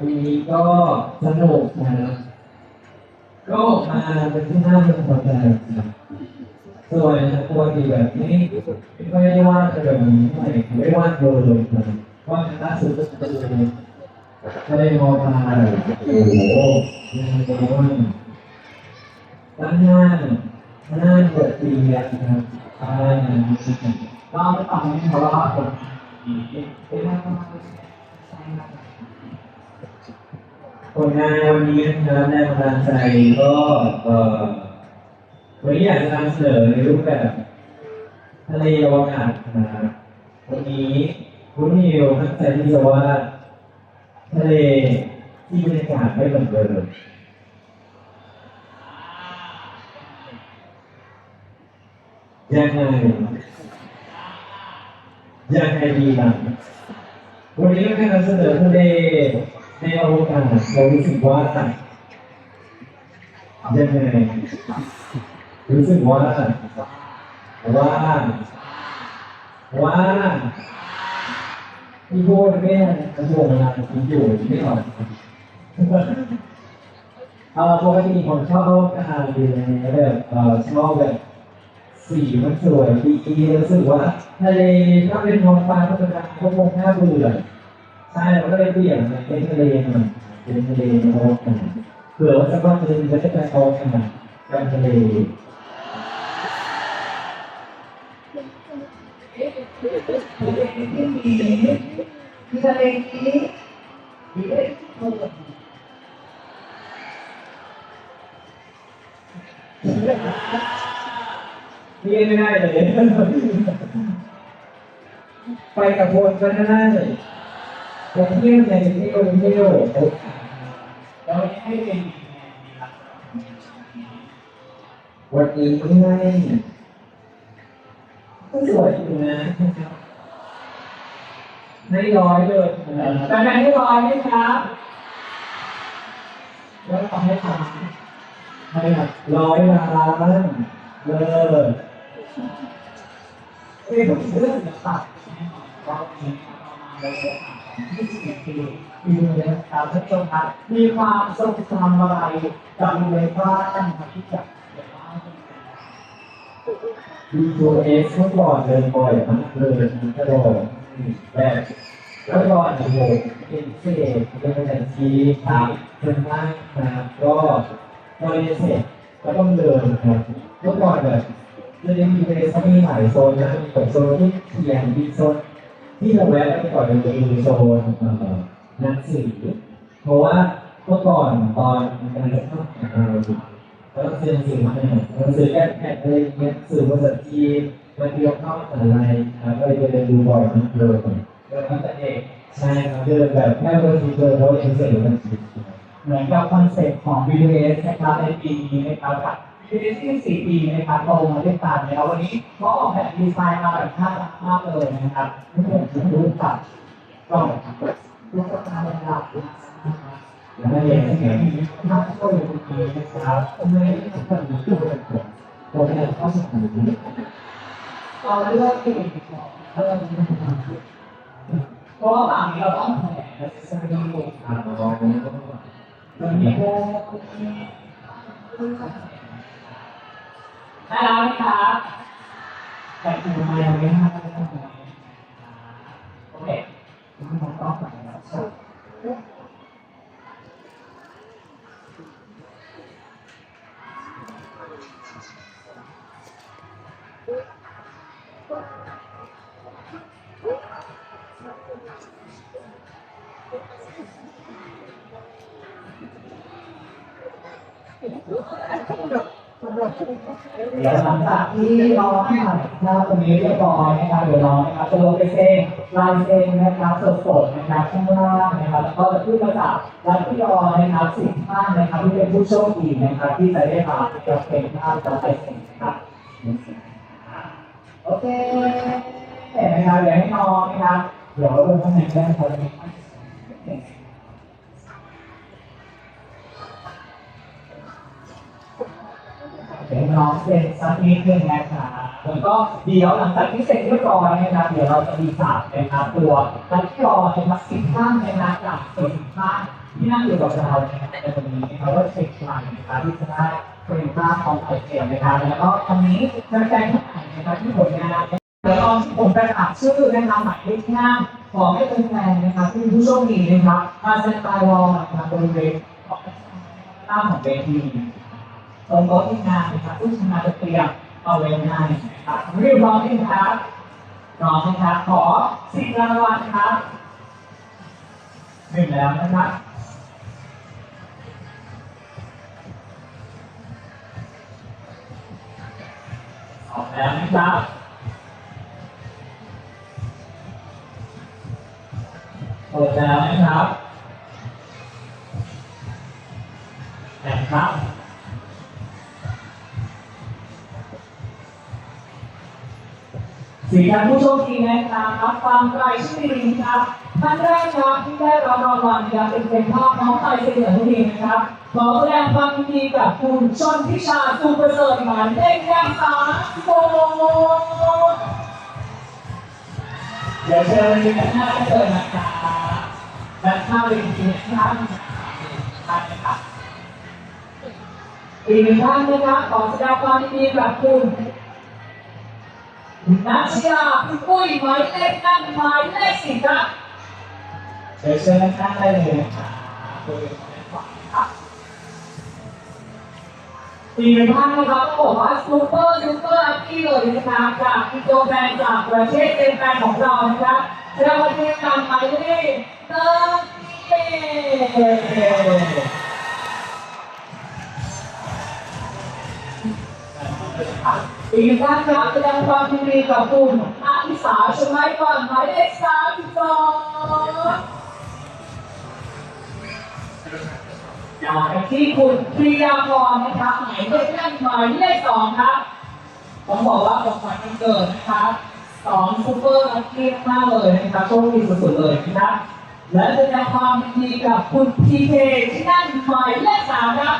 ปีนี้ก็สนุกนะก็มาเป็นที่น่าพึงพอใจครับสวยนะปกติแบบนี้ไม่ได้วาดแบบนี้ไม่ไม่วาดยเลยครับวาดล่าสุดก็คือทะเลมอพาโอ้โหยังไงบ้างด้านหน้าหน้าเปิดปีนะครับใช่นะครับเราไม่ฟังเพราะว่าคนเป็นอะไรก็ไม่ใช่ ครับผลงานวันนี้นะครับแรงบันดาลใจก็เอ่อวันนี้อยากจะนำเสนอในรูปแบบทะเลอวกาศนะครับวันนี้คุณนิวตั้งใจที่จะว่าทะเลที่บรรยากาศไม่เหมือนเดิมยังไงยังไงดีล่ะวันนี้เราจะนำเสนอทะเล ในอวกาศเรารู้สึกว่ายังไงรู้สึกว่าว่าว่าที่พูดไม่กระทรวงเวลาผมอยู่ไม่ออกเอ่อปกติผมชอบอวกาศอยู่ในแบบเออชอบแบบสีมันสวยดีรู้สึกว่าทะเลถ้าเป็นท้องฟ้าก็จะก็คงน่าเบื่อ ใช่เราก็เลยเปลี่ยนมาเป็นทะเลหน่อยเป็นทะเลนโลกกันเผื่อว่าสักวันหนึ่งจะได้ไปโลกกันกันทะเลที่ทะเลนี้มีได้ทุกคนนี่ไม่ได้เลยไปกับคนก็ได้ ไปเที่ยวในเที่ยวเที่ยวเราให้เป็นวันนี้ไม่ได้ก็สวยอยู่นะไม่ร้อยเลยแต่แบ่งให้ร้อยไหมครับแล้วทำให้ทำไม่ครับร้อยล้านเลิศเป็นเรื่องตัดเรามี เรายี่สิบปีปีนี้ครับท่านผู้ชมครับมีความทรงจำอะไรจำเลยบ้างครับที่จะเก็บดูตัวเอสเมื่อก่อนเดินบ่อยมากเลยตลอดแบบเมื่อก่อนโอ้โหเป็นเศษเป็นบัญชีครับเป็นมากนะครับก็พอเรียนเสร็จก็ต้องเดินครับเมื่อก่อนแบบจะมีเรสมีหลายโซนนะแบบโซนที่เขียนมีโซน ที่เราแวะไปก่อนจะมีโซนนังสือเพราะว่าเมื่อก่อนตอนการเรียนเราแล้วก็ซื้อหนังสือมาให้หนังสือแค่แผ่อะไรเงี้ยสื่อภาษาจีนมันเรียกเข้าอะไรครับก็เลยเดินดูบ่อยมากเลยเดินตั้งแต่เด็กใช่ครับเดินแบบแค่เดินทีเดินเราเรียนเสร็จมันจีนเหมือนกับคอนเซ็ปต์ของ BTS นะครับในปีนี้นะครับ กับ BTS ที่สี่ปีนะครับโตมาด้วยกันนะครับวันนี้ก็ออกแบบดีไซน์มาแบบน่ารักมากเลยนะครับที่ผมจะรู้จักก็ลูกตาเป็นหลักนะครับแล้วก็เรียนเสร็จน่าช่วยดีนะครับไม่ได้ทำให้ตัวเองตัวเองเข้าสู่เอาเรื่องที่เออเพราะว่าฝั่งนี้เราต้องแถลงและแสดงตัวอ่ามันมีโม ได้แล้วนะครับแต่ทำไมายังไม่ห้าได้ไหมโอเคมันต้องใส่แล้ว เดี๋ยวหลังจากที่เราให้ถ่ายภาตรงนี้เรียบร้อยนะครับเดี๋ยวเรานะครับจะลงไปเซ็นลายเซ็นนะครับสดๆนะครับข้างล่างนะครับแล้วก็จะขึ้นมาจากลายที่รอนะครับสิบท่านนะครับที่เป็นผู้โชคดีนะครับที่จะได้มาจะเป็นภาพจะไปเซ็นะครับโอเคนะครับเดี๋ยวให้น้องนะครับเดี๋ยวเราลงข้างในได้ครับ เดี๋ยวน้องเซ็นสักนิดนึงนะครับแล้วก็เดี๋ยวหลังจากที่เสร็จเรียบร้อยนะครับเดี๋ยวเราจะมีสาบนะครับตัวนักที่รอนะครับสิบท่านนะครับจากสิบท่านที่นั่งอยู่กับเรานะครับในวันนี้นะครับก็เช็คไลน์นะครับที่จะได้เป็นภาพของไอเอ็มนะครับแล้วก็ตอนนี้แฟนๆท่านไหนนะครับที่ผลงานแล้วก็ผมประกาศชื่อนะครับหมายเลขที่ห้าขอให้เป็นแฟนนะครับที่ผู้โชคดีนะครับมาเซ็นตายวอลนะครับบริเวณของหน้าของเวที ตรงโต๊ะที่งานนะครับผู้ชนะจะเตรียมเอาไว้ให้นะครับรีบร้อยไหมครับพร้อมนะครับขอสิบรางวัลครับหนึ่งแล้วนะครับออกแล้วนะครับเปิดแล้วนะครับแอบครับ สี่ท่านผู้โชคดีนะครับฟังรายชื่อดีครับท่านแรกครับที่ได้รับรางวัลนะครับเป็นเป็นภาพน้องไทยเสถียรทุรีนะครับขอแสดงความยินดีกับคุณชนทิชาสุประเสริฐหมายเลขแค่สามโมเดี๋ยวเชิญยืนหน้าเชิญนะครับและข้าวเรียนทีท่นท่านนะครับอีกหนึ่งท่านนะครับขอแสดงความยินดีกับคุณ นัชยาคุณปุ้ยหมายเลขนั่นหมายเลขสิบครับเดี๋ยวเชิญท่านได้เลยนะครับบริเวณด้านขวาครับสี่ท่านนะครับก็บอกว่าซูเปอร์ซูเปอร์ลัคกี้เลยนะครับจากอินโดแบนจากประเทศเจแปนของเรานะครับแสดงว่าที่การหมายเลขเติมเอ อีกท่านครับแสดงความยินดีกับคุณอาทิสาชมัยก่อนหมายเลขสามสิบสองจากที่คุณปริยาพรนะครับหมายเลขท่นหมายเลขสองครับต้องบอกว่าของขวัญวันเกิดนะครับสองซูเปอร์ลัคกี้มากเลยนะครับโชคดีสุดๆเลยนะครับและแสดงความยินดีกับคุณพีเคที่นั่นหมายเลขสามครับ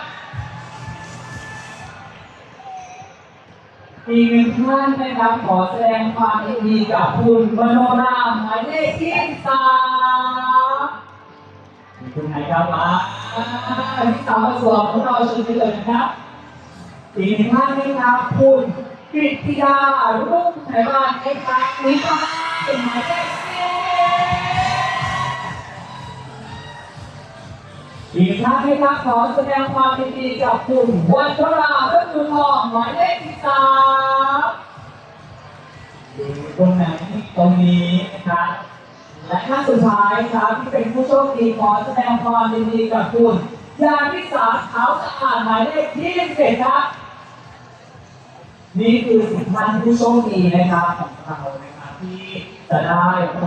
อีกหนึ่งท่านนะครับขอแสดงความยินดีกับคุณมโนราหมายเลขที่สามคุณไหนครับมาที่สามมาสวมของเราเชิญไปเลยนะครับอีกหนึ่งท่านนะครับคุณกฤษยารุ่งไทยบ้านนะครับนี่ก็เป็นหมายเลข อีกท่านนะครับขอแสดงความยินดีกับคุณวันทราเรื่องจุนทองหมายเลขที่สามอยู่ตรงไหนตรงนี้นะครับและท่านสุดท้ายครับที่เป็นผู้โชคดีขอแสดงความยินดีกับคุณยาพิสาขาวสะอาดหมายเลขที่เจ็ดครับนี่คือสิบท่านผู้โชคดีนะครับของเรานะครับที่จะได้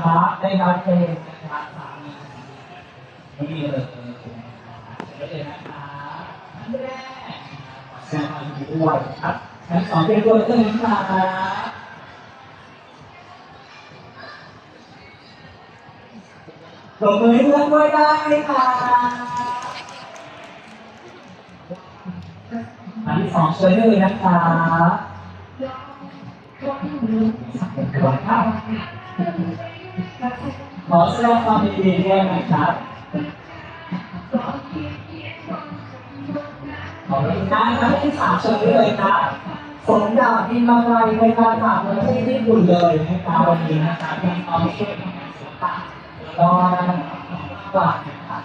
รับได้รับเพลงนะครับสามีนี่เลย เชิญเลยนะครับท่านแรกขอแสดงความยินดีด้วยครับท่านสองเป็นตัวเลือกนครับปรบมือให้เพื่อนด้วยได้ไหมคะอันที่สองเชิญด้เลยนะคะขอแสดงความยินดีด้วยนะครับ ขอบคุณนะท่านที่สามเชิญเลยครับสมดาบินมาไกลในการถามประเทศญี่ปุ่นเลยนะครับวันนี้นะครับยังเอาช่วยทำงศิลปะก็ฝากนะครับ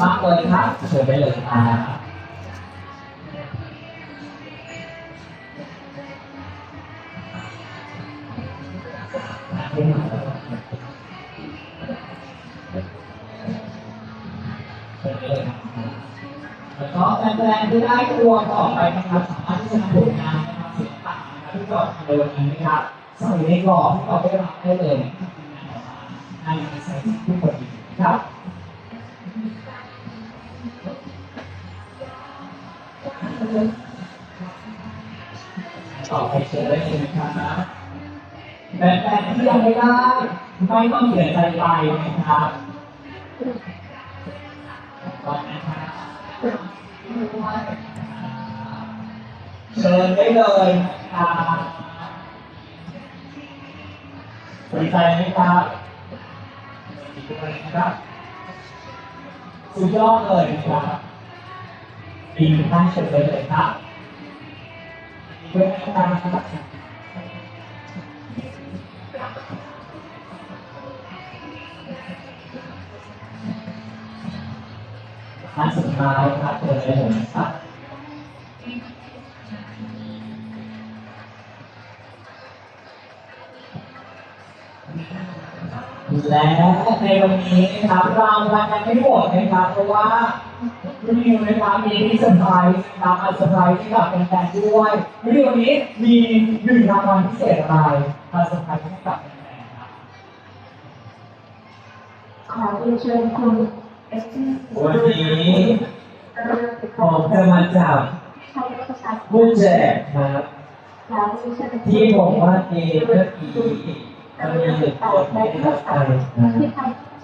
มากเลยครับเชิญได้เลยครับเป็น แล้วก็แฟนๆที่ได้ตัวต่อไปนะครับสามารถที่จะนำผลงานนะครับศิลปะนะครับที่เราทำในวันนี้นะครับใส่ในกรอบที่เราได้รับได้เลยนในใส่ทุกคนดีครับต่อไปเชิญได้เลยนะครับแต่แต่ที่ยังไม่ได้ไม่ต้องเสียใจไปนะครับก่อนนะครับ เชิญได้เลยครับสนใจไหมครับครับสุดยอดเลยครับดีมากเฉยเลยครับเพื่อนนะครัก บอันสุดท้ายครับตัวในผมครับและในวันนี้นะครับเราวันกันไม่หมดนะครับเพราะว่าคุณนิวนะครับมีที่เซอร์ไพรส์นะครับมาเซอร์ไพรส์ให้กับแฟนๆด้วยวิดีโอนี้มีหนึ่งรางวัลพิเศษอะไรมาเซอร์ไพรส์ให้กับแฟนๆครับขอเรียนเชิญคุณ วันนี้ผมจะมาจับใช้ประชาชนผู้แจกครับ ที่ผมว่าเองเมื่อกี้มันมีหนึ่งคนไม่ได้รับไปนะ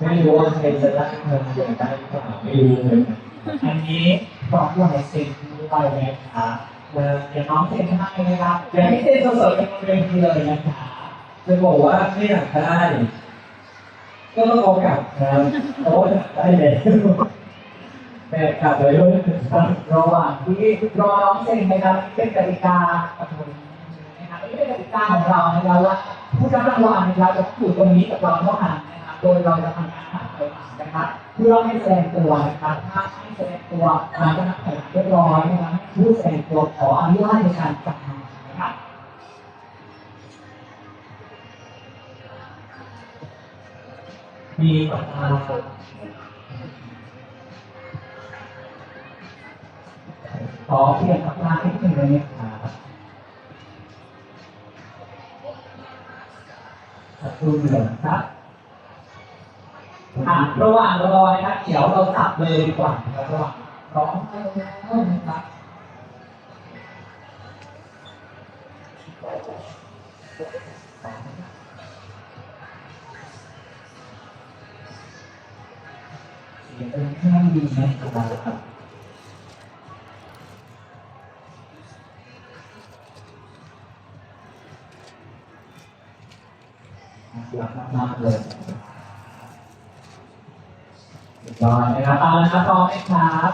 ไม่รู้ว่าใครจะได้เงินเดือได้หรือเปล่าไม่รู้เลยอันนี้บอกหลายเซ็นด้วยนะครับเดี๋ยวน้องเซ็นให้นะครับเดี๋ยวให้เซ็นสดๆกันบนเวทีเลยนะครับจะบอกว่าไม่อยากได้ ก็ต้องเอากลับครับเพราะว่าอยากได้แล้วแต่กลับไปด้วยครับระหว่างที่รอน้องเซ็นนะครับเป็นกติกาประตูนะครับนี่เป็นกติกาของเรานะครับว่าผู้รับรางวัลนะครับจะอยู่ตรงนี้กับเราเท่านั้นนะครับโดยเราจะทำการถ่ายไปนะครับเพื่อให้แสดงตัวนะครับถ้าไม่แสดงตัวเราจะนับถอยเรียบร้อยนะครับผู้แสดงตัวขออนุญาตในการจัดงานนะครับ มีปากกาขอเปลี่ยนปากกาให้หนึ่งเลยนะครับสักครู่เดียวนะครับอะระหว่างรอนะครับเดี๋ยวเราจับเลยดีกว่านะครับระหว่างร้องให้แล้วนะครับ เสียงเป็นแค่ดีนะครับรักมากเลยเรียบอยนะครับเอาละครับพร้อมไหมครับ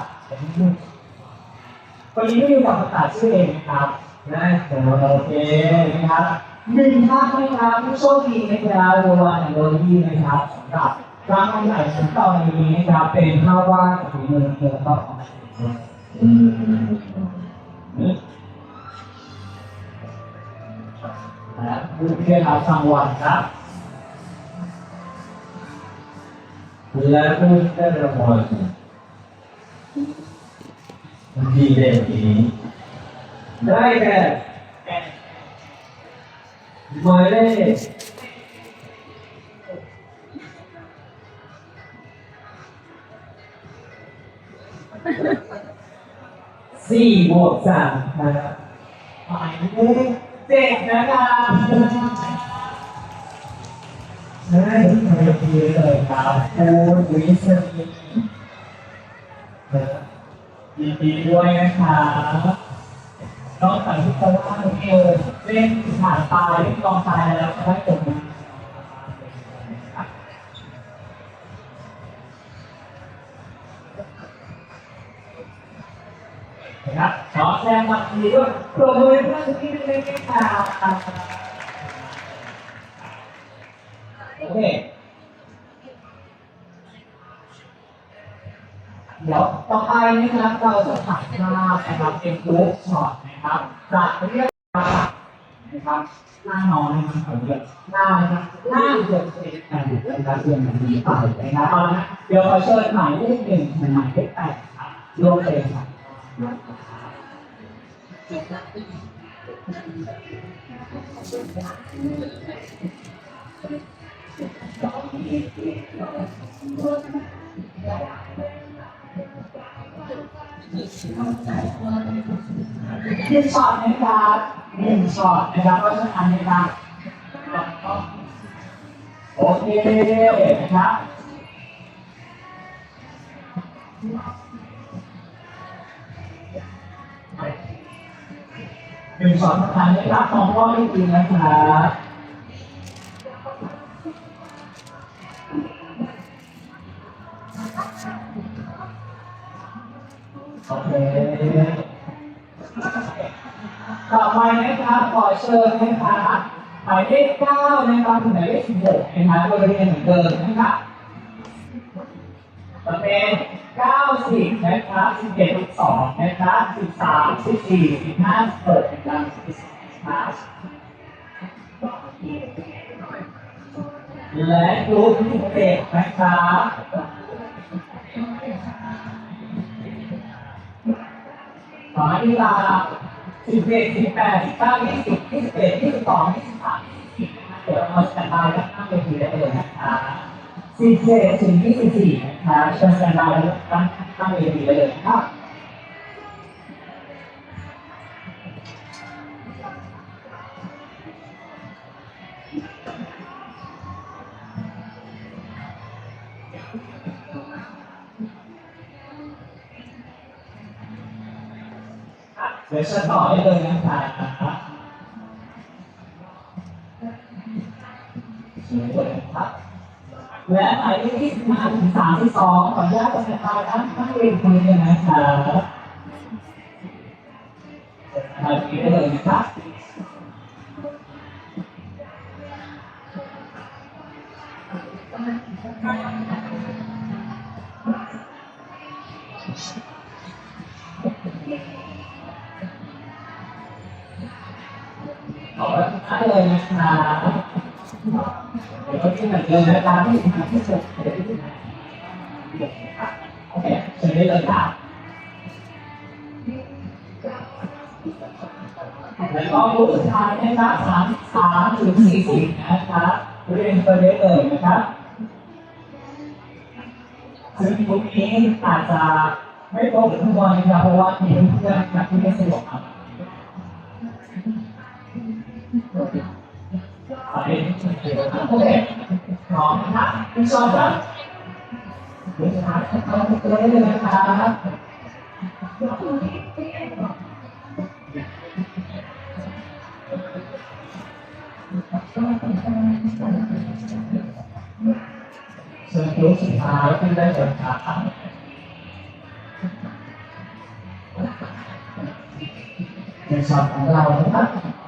วันนี้ไม่มีกับประกาชื่อเองนะครับได้ครับโอเคนะครับหนึ่งท่านนะครับผู้โชคดีนะครับรางวัลแห่งโดยที่นะครับสำหรับ รางวัลใหญ่ของเราในนี้นะครับเป็นภาพวาดฝีมือเธอก็ของอืมและผู้ที่ได้รับรางวัลครับและผู้ได้รางวัลดีเด่นนี้ได้แก่หมายเลข สี่บวกสามครับหมายเลขเจ็ดนะครับได้ในทีเลยครับผู้วิศนีนะครับยินดีด้วยนะครับน้อกจากที่จะว่าเอวเล่นฐานตายเล่นกองตายแล้วก็ได้ผล ดีด้วยปรบมือให้เพื่อนที่ได้เล่นกันค่ะโอเคเดี๋ยวต่อไปนะครับเราจะถ่ายภาพนะครับเป็นกรุ๊ปช็อตนะครับจะเรียกว่านะครับหน้าน้อยนะครับผมเดี๋ยวหน้านะครับหน้าเดือดเด็กแต่เดือดการเดือนแบบนี้ไปนะครับเอาละเดี๋ยวขอเชิญหมายเลขหนึ่งถึงหมายเลขแปดครับรวมเลยครับ หนึ่งช็อตนะครับหนึ่งช็อตนะครับเพราะฉะนั้นนะครับโอเคนะครับ หนึ่งสองสถานรับสองข้อได้จริงนะครับโอเคต่อไปนะครับขอเชิญนะครับหมายเลขเก้านะครับถึงหมายเลขสิบหกนะครับบริเรียนเหมือนเดิมนะครับโอเค เก้าสิบนะคะสิบเอ็ดสิบสองนะคะสิบสามสิบสี่สิบห้าเปิดการสิบห้าและกลุ่มที่เจ็ดนะครับสอนกีฬาสิบเอ็ดสิบแปดสิบเก้ายี่สิบสิบเอ็ดสิบสองสิบสามยี่สิบสี่นะคะเดี๋ยวเราจะตายด้านหน้าเวทีได้เลยนะคะสิบ เจ็ดถึงยี่สิบสี่นะคะเชิญกันได้ด้านข้งเวทีได้เลยนะครับเดี๋ยวจะต่อได้เลยนะครับเชิญเลยนะครับ และหมายเลขที่ห้าถึงสามสิบสองขออนุญาตจะทายด้านข้างเวทีเลยนะครับหมายเลขได้เลยนะครับ เหมือนเดิมนที่ทำที่สุดเดี๋ยวที่ไหนโอเคเชิญได้เลยครับแล้วก็รูปสุดท้ายนะครับสามสามถึงสี่สิบนะครับเรียนไปได้เลยนะครับซึ่งตรงนี้อาจจะไม่ตรงกับทุกวันนะครับเพราะว่ามีเพื่อนๆที่ไม่สะดวกครับโอเคโอเค พร้อมครับคุณชอบครับคุณชอบเข้าตัวได้เลยนะครับเชิญรูปสุดท้ายที่ได้เลยครับในช็อตของเรานะครับ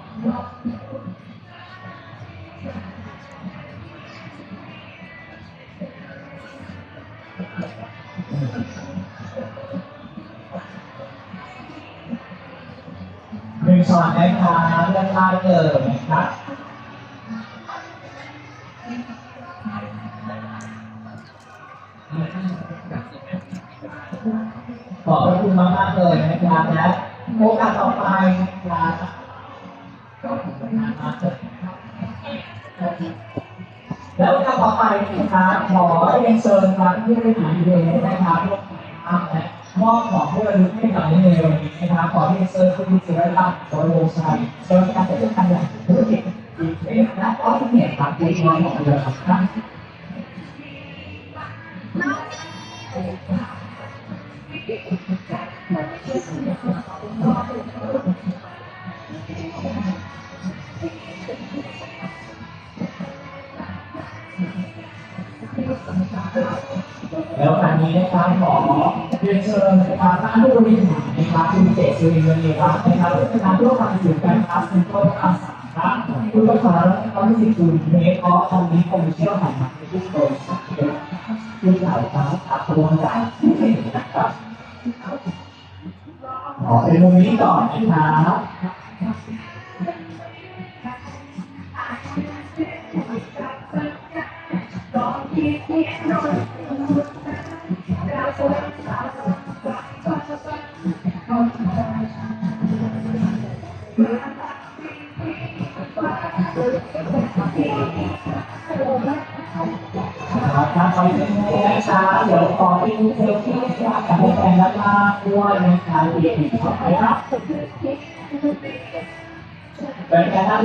เชิญครับที่ได้ถ่ายวีดีโอนะครับร่วมถ่ายภาพและมอบของที่ระลึกให้กับนวันนี้นะครับขอที่เชิญคุณศิริรัตน์โสโลชัยเชิญการจัดการอย่างธุรกิจดีเอฟและออฟฟิศเนี่ยครับในวันของเราครับ ม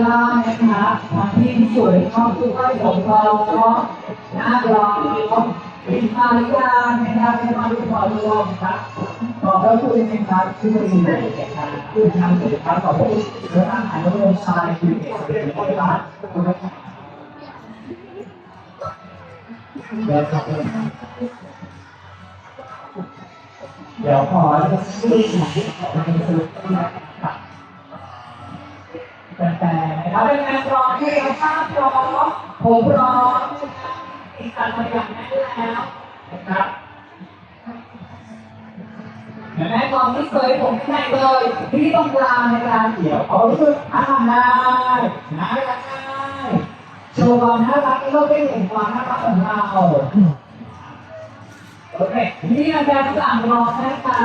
ล่างนะครับทางที่สวยชอบคือให้ผมเราเนาะน้ารอเป็นมาริยานะครับเป็นมาริยาด้วยนะครับขอบพระคุณนะครับที่มาดูนะครับที่ทำกิจกรรมขอบคุณเรื่องอาหารโรงชายคือเอกเป็นคนรักเดี๋ยวครับเดี๋ยวขอจะพูดถึงในส่วนที่นะครับ แฟนถ้าเป็นงานพร้อมที่เราภาพพร้อมผมพร้อมอีกการทำอย่างแน่นแล้วนะครับแม่แม่ตอนที่เคยผมแข่งเลยที่ตรงกลางในการเดี่ยวเขารู้สึกอ่านได้น่ารักได้โชว์ความน่ารักที่เราได้เห็นความน่ารักของเราโอเคนี่อาจารย์สั่งรอนะคะ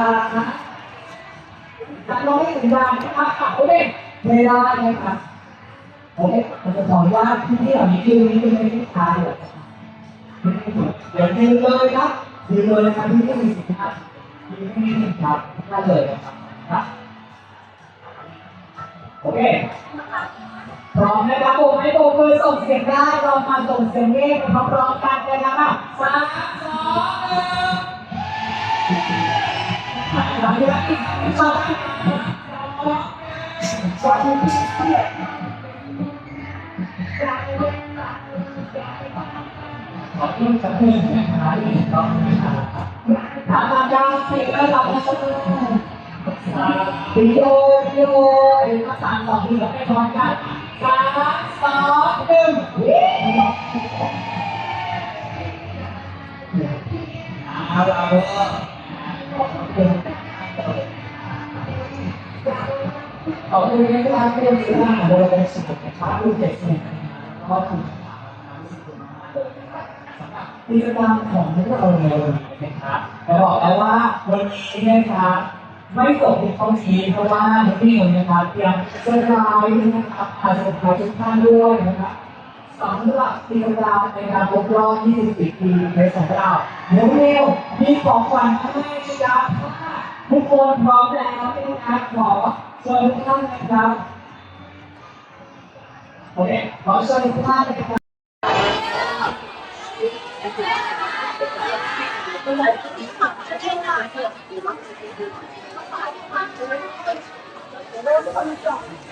สั่งรอให้ถึงวันนะคะโอเค ไม่ได้นะคะโอเคผมจะสอนว่าที่นี่เหล่านี้คือนี้เป็นไม่ได้ทานหรอกเดี๋ยวยืนเลยครับยืนเลยนะครับที่นี่มีสินค้าที่นี่มีสินค้าได้เลยนะครับครับโอเคพร้อมนะครับผมให้โบกมือส่งเสียงได้เรามาส่งเสียงเรียกพร้อมๆกันเลยนะครับสามสองหนึ่งหลังจากที่ชาวบ้านสวัสดี ขอที่จะให้หาที่ต้องถามอาจารย์สิระดับวิดีโอวิดีโอเอกสารสองที่เราไม่พร้อมกันสามสองหนึ่งเอาละ ขอบคุณนะครับที่มีหน้าโดยเป็นสุขภาพผู้เจ็บเนี่ยก็คือกิจกรรมของพวกเราในวันนี้นะครับจะบอกแล้วว่าวันนี้นะครับไม่จบเพียงเท่านี้เพราะว่าที่หนึ่นะครับเตรียมเซอร์ไพรส์นะครับพาเซอร์ไพรส์ทุกท่านด้วยนะครับสำหรับกิจกรรมในการครบรอบ24ปีในของเราเร็วเร็วๆมีของขวัญให้นะครับทุกคนพร้อมแล้วนะครับขอ เชิญทุกท่านนะครับโอเคขอเชิญทุกท่านนะครับเ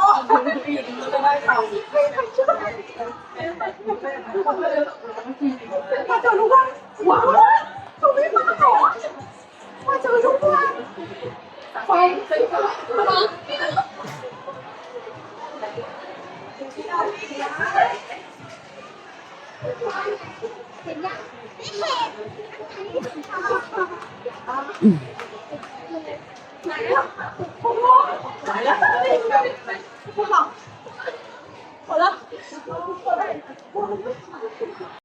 มาเจอทุกวันว้าวตรงนี้มาเหรอมาเจอทุกวันไฟเห็นยังไม่เห็นไหนอะพวกเร ไหนแล้ว